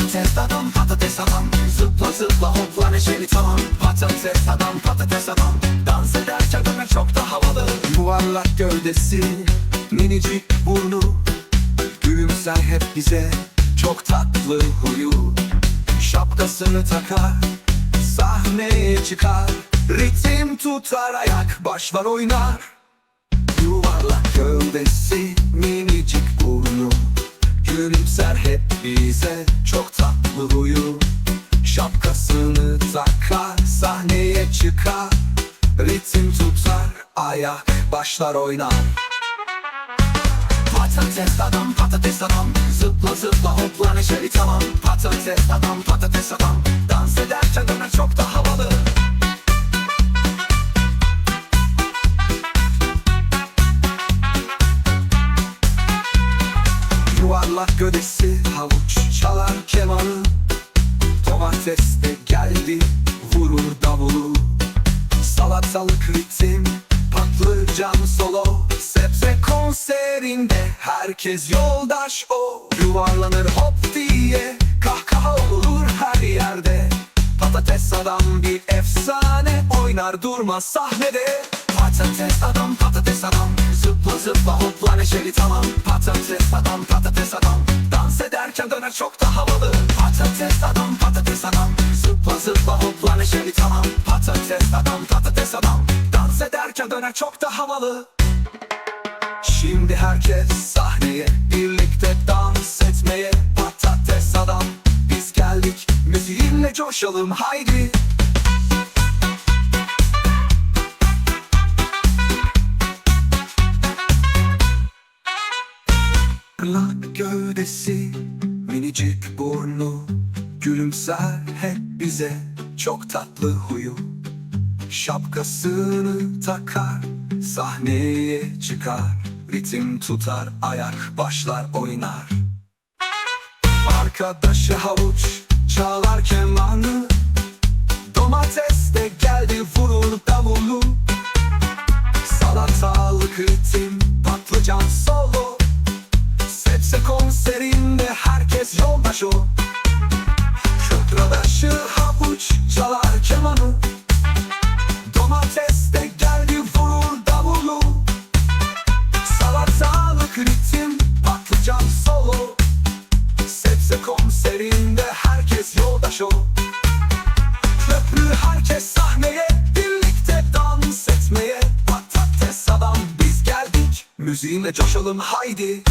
Patates adam patates adam. Zıpla zıpla hopla neşeli tamam. Patates adam patates adam. Dans ederken döner çok da havalı. Yuvarlak gövdesi Minicik burnu. Gülümser hep bize Çok tatlı huyu. Şapkasını takar Sahneye çıkar. Ritim tutar ayak Başlar oynar. Yuvarlak gövdesi Minicik burnu. Gülümser hep bize başlar oynar Patates adam patates adam. Zıpla zıpla hopla neşeli tamam. Patates adam patates adam. Dans ederken döner çok da havalı. Yuvarlak gövdesi havuç çalar kemanı. Domates de geldi vurur davulu. Salatalık ritim patlıcan solo. Sebze konserinde herkes yoldaş o. Yuvarlanır hop diye kahkaha olur her yerde. Patates adam bir efsane oynar durmaz sahnede. Patates adam patates adam Zıpla zıpla hopla neşeli tamam. Patates adam patates adam Dans ederken döner çok da havalı. Patates adam patates adam Zıpla zıpla hopla neşeli tamam. Patates adam patates adam Dans ederken döner çok da havalı. Şimdi herkes sahneye Birlikte dans etmeye. Patates adam Biz geldik müziğinle coşalım haydi. Lak gövdesi, minicik burnu. Gülümser hep bize, çok tatlı huyu Şapkasını takar, sahneye çıkar. Ritim tutar, ayak başlar oynar. Arkadaşı havuç, çalar kemanı. Domates de geldi vurur davulu. Salatalık ritim, patlıcan solo. Sebze konserinde herkes yoldaş o. Köpradaşı Salatalık ritim patlıcan solo. Sebze konserinde herkes yoldaş o Köprü herkes sahneye birlikte dans etmeye. Patates adam biz geldik müziğinle coşalım haydi